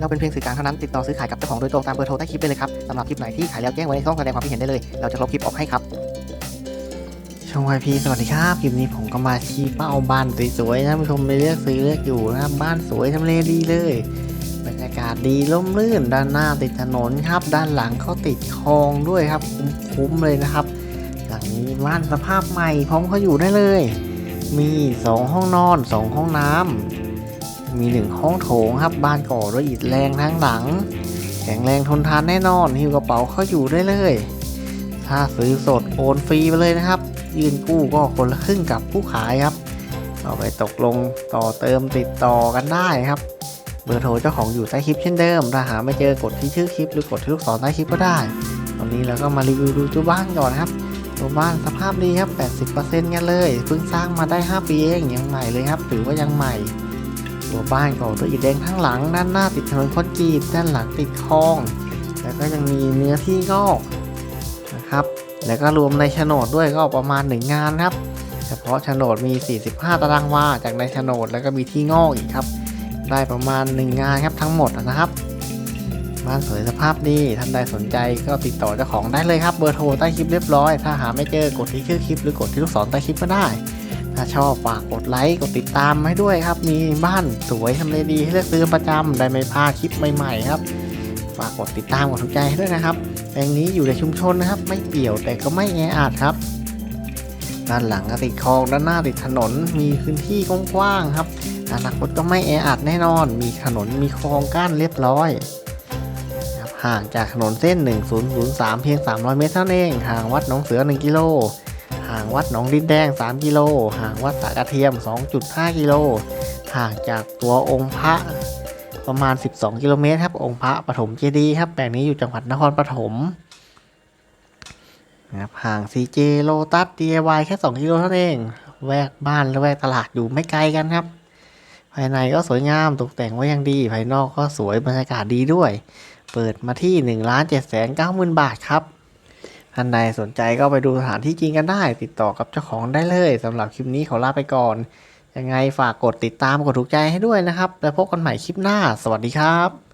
เราเป็นเพียงสื่อกลางเท่านั้นติดต่อซื้อขายกับเจ้าของโดยตรงตามเบอร์โทรใต้คลิปได้เลยครับสำหรับคลิปไหนที่ขายแล้วแจ้งไว้ในช่องแสดงความคิดเห็นได้เลย เราจะลบคลิปออกให้ครับช่องวายพีสวัสดีครับคลิปนี้ผมก็มาชี้เป้าบ้านสวยๆนะผู้ชมไปเลือกซื้อเลือกอยู่นะครับบ้านสวยทำเลดีเลยบรรยากาศดีร่มรื่น ด้านหน้าติดถนนครับ ด้านหลังเขาติดคลองด้วยครับ คุ้มๆเลยนะครับ หลังนี้บ้านสภาพใหม่พร้อมเขาอยู่ได้เลย มี 2 ห้องนอน 2 ห้องน้ำ มี1ห้องโถงครับบ้านก่อด้วยอิฐแรงทั้งหลัง แข็งแรงทนทานแน่นอนหิ้วกระเป๋าเข้าอยู่ได้เลย ถ้าซื้อสดโอนฟรีไปเลยนะครับ ยืนกู้ก็คนละครึ่งกับผู้ขายครับเอาไปตกลงต่อเติมติดต่อกันได้ครับ เบอร์โทรเจ้าของอยู่ใต้คลิปเช่นเดิม ถ้าหาไม่เจอกดที่ชื่อคลิป หรือกดที่ลูกศรใต้คลิปก็ได้ ตอนนี้เราก็มารีวิวดูตัวบ้านก่อนครับตัวบ้านสภาพดีครับ 80%กันเลย เพิ่งสร้างมาได้ 5 ปีเองยังใหม่เลยครับ ถือว่ายังใหม่ ตัวบ้านก่อด้วอิฐแดงข้างหลัง ด้านหน้าติดถนนคอนกรีตด้านหลังติดคลอง แล้วก็ยังมีเนื้อที่งอกนะครับ แล้วก็รวมในโฉนดด้วยก็ประมาณ 1 งานครับ เฉพาะโฉนดมี 45 ตารางวาจากในโฉนดแล้วก็มีที่งอกอีกครับ ได้ประมาณ 1 งานครับทั้งหมดนะครับบ้านสวยสภาพดีท่านใดสนใจก็ติดต่อเจ้าของได้เลยครับ เบอร์โทรใต้คลิปเรียบร้อย ถ้าหาไม่เจอกดที่ชื่อคลิปหรือกดที่ลูกศรใต้คลิปก็ได้ ถ้าชอบฝากกดไลค์กดติดตามให้ด้วยครับ มีบ้านสวยทำเลดีให้เลือกซื้อประจำได้ไม่พลาดคลิปใหม่ๆครับ ฝากกดติดตามกดถูกใจให้ด้วยนะครับแปลงนี้อยู่ในชุมชนนะครับ ไม่เปี่ยวแต่ก็ไม่แออัดครับ ด้านหลังติดคลองด้านหน้าติดถนนมีพื้นที่กว้างๆครับอนาคตก็ไม่แออัดแน่นอน มีถนนมีคลองกั้นเรียบร้อยห่างจากถนนเส้น 1003 เพียง 300 เมตรเท่านั้นเองห่างวัดหนองเสือ 1 กิโล ห่างวัดหนองดินแดง 3 กิโล ห่างวัดสากระเทียม 2.5 กิโล ห่างจากตัวองค์พระประมาณ 12 กิโลเมตรครับ องค์พระปฐมเจดีย์ครับแปลงนี้อยู่จังหวัดนครปฐมนะครับห่าง CJ โลตัส DIY แค่ 2 กิโลเท่านั้นเอง แวกบ้านและแวกตลาดอยู่ไม่ไกลกันครับ ภายในก็สวยงามตกแต่งไว้อย่างดี ภายนอกก็สวยบรรยากาศดีด้วย เปิดมาที่1นึ่งล้านเจ็ดแสนเก้าหมื่นบาทครับ ท่านใดสนใจก็ไปดูสถานที่จริงกันได้ ติดต่อกับเจ้าของได้เลยสำหรับคลิปนี้ขอลาไปก่อน ยังไงฝากกดติดตามกดถูกใจให้ด้วยนะครับ แล้วพบกันใหม่คลิปหน้า สวัสดีครับ